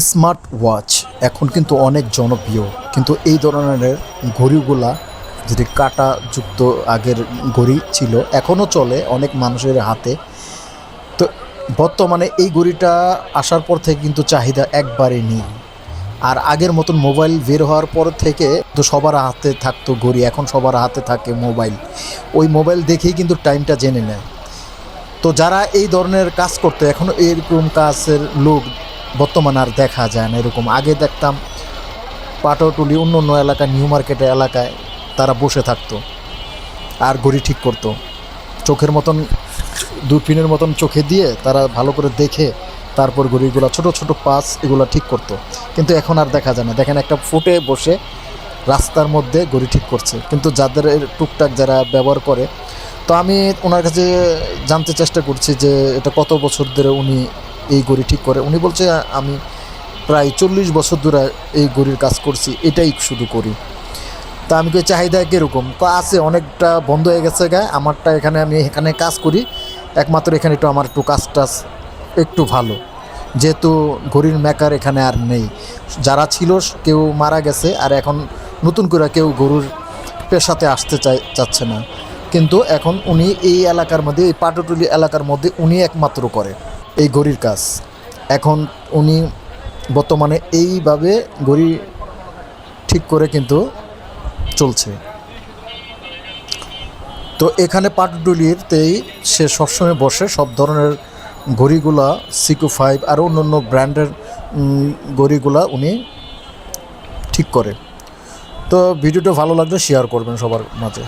Smart watch এখন কিন্তু অনেক জনপ্রিয়। কিন্তু এই ধরনের ঘড়িগুলা যেটি কাঁটাযুক্ত আগের ঘড়ি ছিল, এখনও চলে অনেক মানুষের হাতে। তো বর্তমানে এই ঘড়িটা আসার পর থেকে কিন্তু চাহিদা একবারে নেই। আর আগের মতন মোবাইল বের হওয়ার পর থেকে তো সবার হাতে থাকতো ঘড়ি, এখন সবার হাতে থাকে মোবাইল। ওই মোবাইল দেখেই কিন্তু টাইমটা জেনে নেয়। তো যারা এই ধরনের কাজ করতো, এখনও এরকম কাজের লোক বর্তমানে আর দেখা যায় না, এরকম। আগে দেখতাম পাটটুলি অন্য অন্য এলাকা নিউ মার্কেটের এলাকায় তারা বসে থাকতো আর ঘড়ি ঠিক করতো। চোখের মতন, দূরবীনের মতন চোখে দিয়ে তারা ভালো করে দেখে তারপর ঘড়িগুলো, ছোট ছোট পাস এগুলো ঠিক করতো। কিন্তু এখন আর দেখা যায় না। দেখেন একটা ফুটে বসে রাস্তার মধ্যে ঘড়ি ঠিক করছে। কিন্তু যাদের টুকটাক যারা ব্যবহার করে, তো আমি ওনার কাছে জানতে চেষ্টা করছি যে এটা কত বছর ধরে উনি এই ঘড়ি ঠিক করে। উনি বলছে, আমি প্রায় চল্লিশ বছর ধরে এই ঘড়ির কাজ করছি, এটাই শুধু করি। তা আমি কই, চাহিদা কীরকম? তো আছে, অনেকটা বন্ধ হয়ে গেছে গা, আমারটা এখানে, আমি এখানে কাজ করি। একমাত্র এখানে একটু আমার একটু কাজ টাজ একটু ভালো। যেহেতু ঘড়ির মেকার এখানে আর নেই। যারা ছিল, কেউ মারা গেছে, আর এখন নতুন করে কেউ গরুর পেশাতে আসতে চাই, চাচ্ছে না। কিন্তু এখন উনি এই এলাকার মধ্যে, এই পাটুটুলি এলাকার মধ্যে উনি একমাত্র করে। এই ঘড়ির কাজ। এখন উনি বর্তমানে এইভাবে ঘড়ি ঠিক করে কিন্তু চলছে। তো এখানে পাটডুলিরতেই সে সবসময় বসে, সব ধরনের ঘড়িগুলা সিকো ফাইভ আর অন্য অন্য ব্র্যান্ডের ঘড়িগুলা উনি ঠিক করে। তো ভিডিওটা ভালো লাগলে শেয়ার করবেন সবার মাঝে।